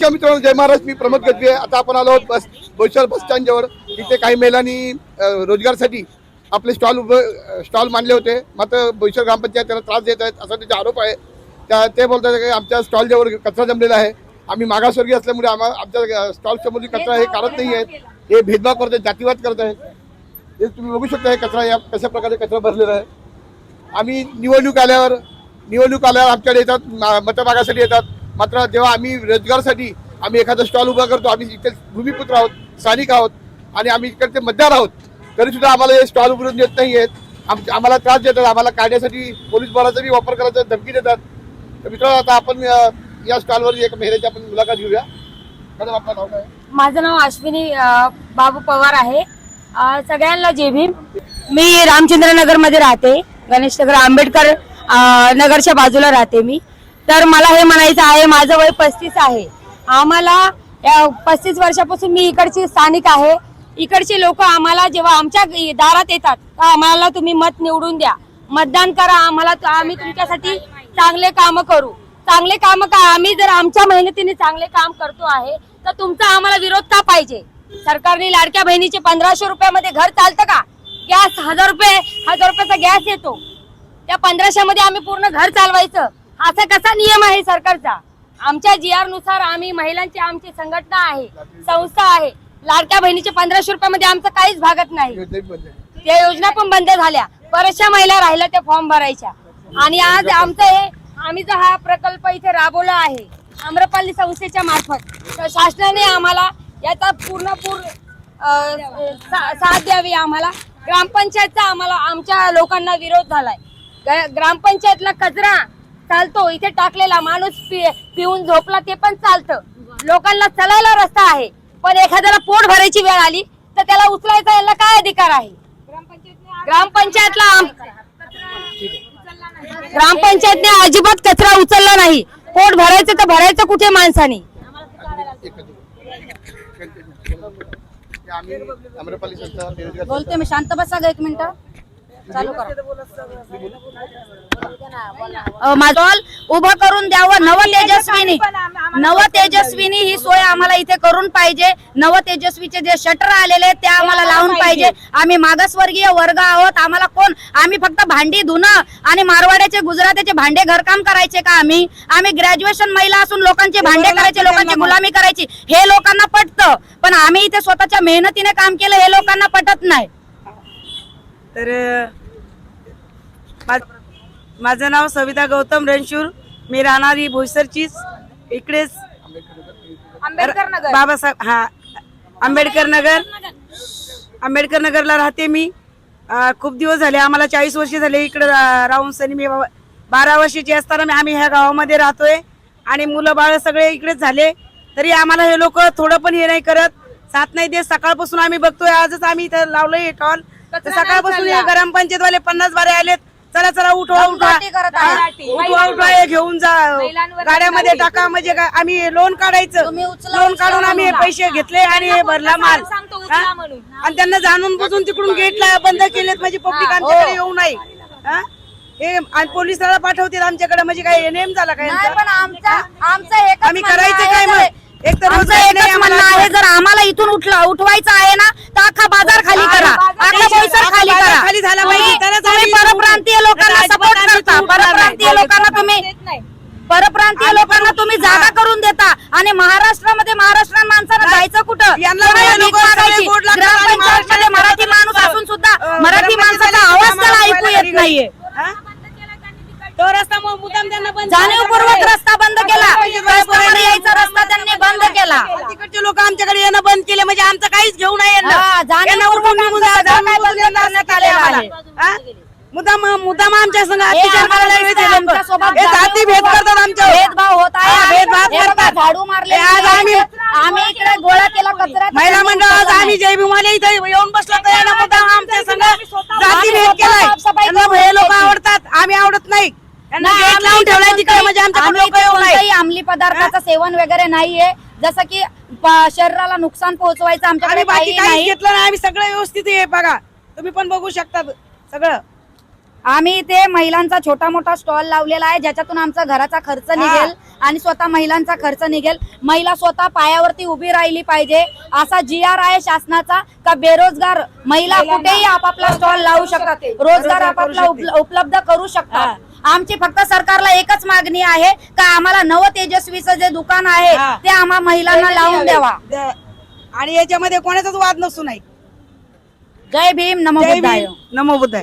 नमस्कार मित्रांनो जय महाराज मी प्रमोद गजबे आता आपण आलो आहोत बस बोईसर बस स्टँडजवळ. इथे काही महिलांनी रोजगारसाठी आपले स्टॉल उभं स्टॉल मांडले होते. मात्र बोईसर ग्रामपंचायत त्याला त्रास देत आहेत असा त्याचा आरोप आहे. त्या ते बोलतात की आमच्या स्टॉलजवळ कचरा जमलेला आहे. आम्ही मागासवर्गीय असल्यामुळे आम्हा आमच्या स्टॉलसमोर कचरा हे काढत नाही आहेत. हे भेदभाव करत आहेत जातीवाद करत आहेत. हे तुम्ही बघू शकता हे कचरा या कशा प्रकारे कचरा भरलेला आहे. आम्ही निवडणूक आल्यावर निवडणूक आल्यावर आमच्याकडे येतात मा- मतं मागासाठी येतात. मात्र जेव्हा आम्ही रोजगारसाठी आम्ही एखादा स्टॉल उभा करतो आम्ही इथे भूमिपुत्र आहोत स्थानिक आहोत आणि आम्ही इकडचे मतदार आहोत तरी सुद्धा आम्हाला हे स्टॉल उघडून देत नाही आहेत. आमच्या आम्हाला त्रास देतात आम्हाला काढण्यासाठी पोलीस बळाचा बी वापर करायचा धमकी देतात. तर मित्रांनो आता आपण या स्टॉलवर एक महिन्याची आपण मुलाखत घेऊया. मॅडम आपलं नाव काय? माझं नाव अश्विनी बाबू पवार आहे. सगळ्यांना जे भीम. मी रामचंद्र नगरमध्ये राहते. गणेश नगर आंबेडकर नगरच्या बाजूला राहते मी. तर मला हे म्हणायचं आहे माझं वय पस्तीस आहे. आम्हाला पस्तीस वर्षापासून मी इकडची स्थानिक आहे. इकडचे लोक आम्हाला जेव्हा आमच्या दारात येतात तर आम्हाला तुम्ही मत निवडून द्या. मतदान करा आम्हाला आम्ही तुमच्यासाठी चांगले काम करू. चांगले काम का आम्ही जर आमच्या मेहनतीने चांगले काम करतो आहे तर तुमचा आम्हाला विरोध का पाहिजे? सरकारने लाडक्या बहिणीचे पंधराशे रुपयामध्ये घर चालतं का? गॅस हजार रुपये हजार रुपयाचा गॅस येतो. त्या पंधराशे मध्ये आम्ही पूर्ण घर चालवायचं. असा कसा नियम आहे सरकारचा? आमच्या जी आरनुसार आम्ही महिलांची आमची संघटना आहे संस्था आहे. लाडक्या बहिणीचे पंधराशे रुपयामध्ये आमचं काहीच भागत नाही. त्या योजना पण बंद झाल्या. बऱ्याचशा महिला राहिल्या त्या फॉर्म भरायच्या. आणि आज आमचं हे आम्ही जो हा प्रकल्प इथे राबवला आहे आम्रपाली संस्थेच्या मार्फत तर शासनाने आम्हाला याचा पूर्णपूर अ, सा- साथ द्यावी आम्हाला. ग्रामपंचायतचा आम्हाला आमच्या लोकांना विरोध झालाय. ग्रामपंचायतला कचरा चालतो इथे टाकलेला माणूस पिऊन झोपला ते पण चालतं. लोकांना चलायला रस्ता आहे पण एखाद्याला पोट भरायची वेळ आली तर त्याला उचलायचा याला काय अधिकार आहे? ग्रामपंचायतला ग्रामपंचायतने अजिबात कचरा उचलला नाही. पोट भरायचं तर भरायचं कुठे माणसाने? बोलते मी शांत बसा ग एक मिनिट. चालू करा. माझं उभं करून द्यावं. नव तेजस्विनी. नव तेजस्विनी ही सोय आम्हाला इथे करून पाहिजे. नव तेजस्वीचे जे शटर आलेले ते आम्हाला लावून पाहिजे. आम्ही मागासवर्गीय वर्ग आहोत. आम्हाला कोण? आम्ही फक्त भांडी धुणं आणि मारवाड्याचे गुजरातीचे भांडे घरकाम करायचे का आम्ही? आम्ही ग्रॅज्युएशन महिला असून लोकांचे भांडे करायचे लोकांची गुलामी करायची. हे लोकांना पटतं. पण आम्ही इथे स्वतःच्या मेहनतीने काम केलं हे लोकांना पटत नाही. तर माझं नाव सविता गौतम रणशूर. मी राहणारी भोईसरचीच इकडेच. आंबेडकर नगर. बाबासाहेब हा आंबेडकर नगर. आंबेडकर नगरला राहते मी. खूप दिवस झाले आम्हाला चाळीस वर्ष झाले इकडे राहून सनी मी बाबा- बारा वर्षाची असताना मी- आम्ही ह्या गावामध्ये राहतोय. आणि मुलं बाळ सगळे इकडेच झाले. तरी आम्हाला हे लोक थोडं पण हे नाही करत. साथ नाही देत. सकाळपासून आम्ही बघतोय. आजच आम्ही इथं लावलंय हे टॉल तर सकाळपासून हे ग्रामपंचायत वाले पन्नास बारे आलेत. चला चला उठवा उठवा. हा? उठवा. उठवा हे घेऊन जा. गाड्यामध्ये टाका म्हणजे काय आम्ही लोन काढायचं. लोन काढून आम्ही हे पैसे घेतले आणि हे भरला माल. हा? आणि त्यांना जाणून बुजून तिकडून गेटला बंद केलेत म्हणजे पब्लिक आमच्याकडे येऊ नये हा? हे आणि पोलिसाला पाठवतील आमच्याकडे म्हणजे काय नेम झाला काय नाही यांचा? पण आमचा आमचं एकच आम्ही म्हणणं करायचं आहे काय जर- मग एक तर आमचं रोजगार एकच नाही म्हणणं आम्हाला आहे जर आम्हाला इथून उठलं उठवायचं आहे ना तर अख्खा बाजार खाली करा. अख्खा बोईसर खाली करा. खाली झाला पाहिजे. तुम्ही परप्रांतीय लोकांना सपोर्ट करता. परप्रांतीय लोकांना तुम्ही परप्रांतीय लोकांना तुम्ही जागा करून देता. आणि महाराष्ट्रामध्ये महाराष्ट्र माणसानं जायचं कुठं? ग्रामपंचायतमध्ये महाराष्ट्रात मराठी माणूस. असून सुद्धा मराठी ग्रामपंचायत माणसाचा आवाज त्याला ऐकू येत नाहीये? तो रस्ता मुद्दाम त्यांना बंद जाणीवपूर्वक रस्ता बंद केला. यायचा रस्ता त्यांनी बंद केला. तिकडचे लोक आमच्याकडे येणं बंद केले. म्हणजे आमचं काहीच घेऊ नये? मुद्दाम मुद्दाम आमच्या करायला येते लोकं. हे जाती भेद करतात आमच्यावर. भेदभाव होत आहे. हा, आम्ही- भेदभाव हे बघा, करतात. झाडू मारले हे आज आम्ही आम्ही इकडे गोळा केला कचरा महिला मंडळ आज आम्ही जय भीमाला इथे येऊन बसलो तर यांना मुद्दाम आमच्या संग जाती भेद केलाय. साफसफाई यांना करून हे लोक. आवडतात. आम्ही आवडत नाही. नाही, लावून ठेवलाय तिकडे कोणताही- म्हणजे आम्ही इथे कोणताही अंमली पदार्थाचं सेवन वगैरे नाहीये. जसं की प- शरीराला नुकसान पोहोचवायचं आमच्याकडे आम्ही बाकी काही काहीच नाही. घेतलं नाही आम्ही सगळं व्यवस्थित आहे बघा. तुम्ही पण बघू शकता सगळं. आम्ही इथे महिलांचा छोटा मोठा स्टॉल लावलेला आहे ज्याच्यातून आमचा घराचा खर्च निघेल आणि स्वतः महिलांचा खर्च निघेल. महिला स्वतः पायावरती उभी राहिली पाहिजे. असा जी आर आहे शासनाचा का बेरोजगार महिला कुठेही आपापला स्टॉल लावू शकतात. रोजगार आपापला उपल- उपलब्ध करू शकतात. आमची फक्त सरकारला एकच मागणी आहे का आम्हाला नव तेजस्वीचं जे दुकान आहे हा. ते आम्हा महिलांना लावून द्यावा. द- आणि याच्यामध्ये कोणाचाच वाद नसू नाही जय भीम नमो जय बुद्धाय. भीम, नमो बुद्धाय.